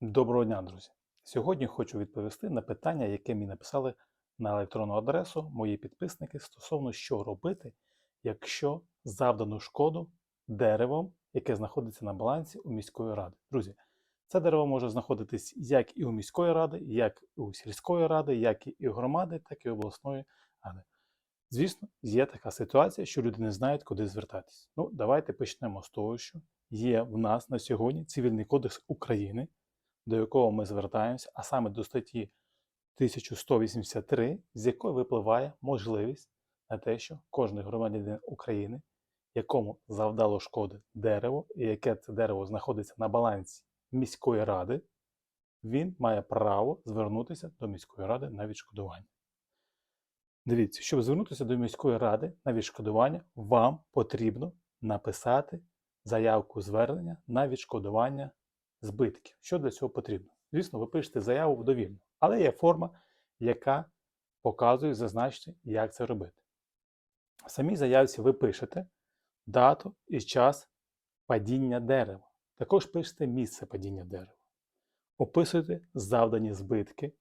Доброго дня, друзі! Сьогодні хочу відповісти на питання, яке мені написали на електронну адресу мої підписники стосовно що робити, якщо завдану шкоду деревом, яке знаходиться на балансі у міської ради. Друзі, це дерево може знаходитись як і у міської ради, як і у сільської ради, як і у громади, так і у обласної ради. Звісно, є така ситуація, що люди не знають, куди звертатись. Ну, давайте почнемо з того, що є в нас на сьогодні Цивільний кодекс України до якого ми звертаємося, а саме до статті 1183, з якої випливає можливість на те, що кожен громадянин України, якому завдало шкоди дерево, і яке це дерево знаходиться на балансі міської ради, він має право звернутися до міської ради на відшкодування. Дивіться, щоб звернутися до міської ради на відшкодування, вам потрібно написати заявку звернення на відшкодування збитків. Що для цього потрібно? Звісно, ви пишете заяву довільно, але є форма, яка показує, зазначити, як це робити. В самій заявці ви пишете дату і час падіння дерева. Також пишете місце падіння дерева. Описуєте завдані збитки,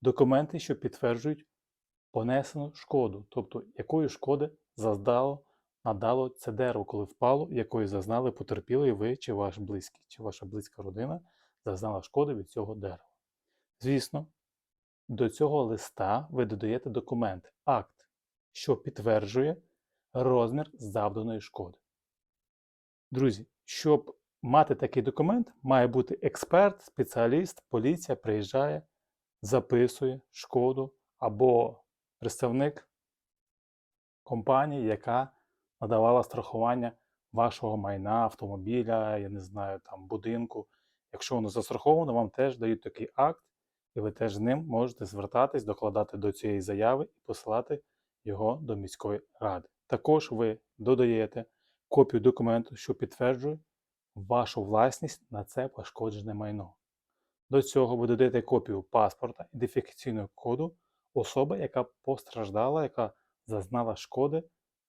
документи, що підтверджують понесену шкоду, тобто якої шкоди заздало надало це дерево, коли впало, якої зазнали потерпіли ви чи ваш близький, чи ваша близька родина зазнала шкоди від цього дерева. Звісно, до цього листа ви додаєте документ, акт, що підтверджує розмір завданої шкоди. Друзі, щоб мати такий документ, має бути експерт, спеціаліст, поліція приїжджає, записує шкоду або представник компанії, яка надавала страхування вашого майна, автомобіля, я не знаю, там будинку. Якщо воно застраховано, вам теж дають такий акт, і ви теж з ним можете звертатись, докладати до цієї заяви і посилати його до міської ради. Також ви додаєте копію документу, що підтверджує вашу власність на це пошкоджене майно. До цього ви додаєте копію паспорта, ідентифікаційного коду особи, яка постраждала, яка зазнала шкоди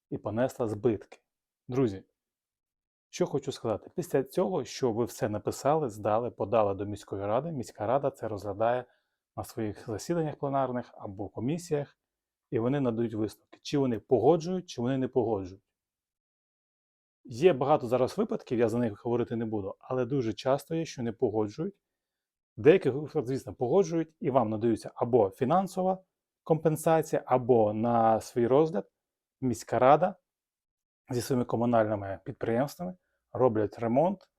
і понесла збитки. Друзі, що хочу сказати, після цього, що ви все написали, здали, подали до міської ради, міська рада це розглядає на своїх засіданнях пленарних або комісіях, і вони надають висновки, чи вони погоджують, чи вони не погоджують. Є багато зараз випадків, я за них говорити не буду, але дуже часто є, що не погоджують. Деяких звісно, погоджують і вам надаються або фінансова компенсація, або на свій розгляд міська рада зі своїми комунальними підприємствами роблять ремонт,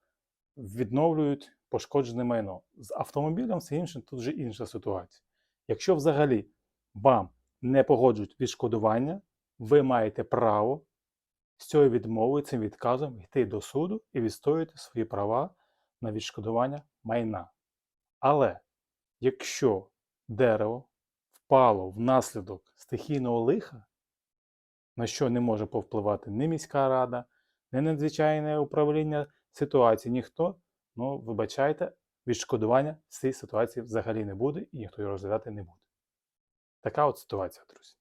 відновлюють пошкоджене майно. З автомобілем все інше, тут вже інша ситуація. Якщо взагалі вам не погоджують відшкодування, ви маєте право з цією відмовою, цим відказом йти до суду і відстоювати свої права на відшкодування майна. Але якщо дерево впало внаслідок стихійного лиха, на що не може повпливати ні міська рада, ні надзвичайне управління ситуації, ніхто, ну, вибачайте, відшкодування цієї ситуації взагалі не буде і ніхто його розглядати не буде. Така от ситуація, друзі.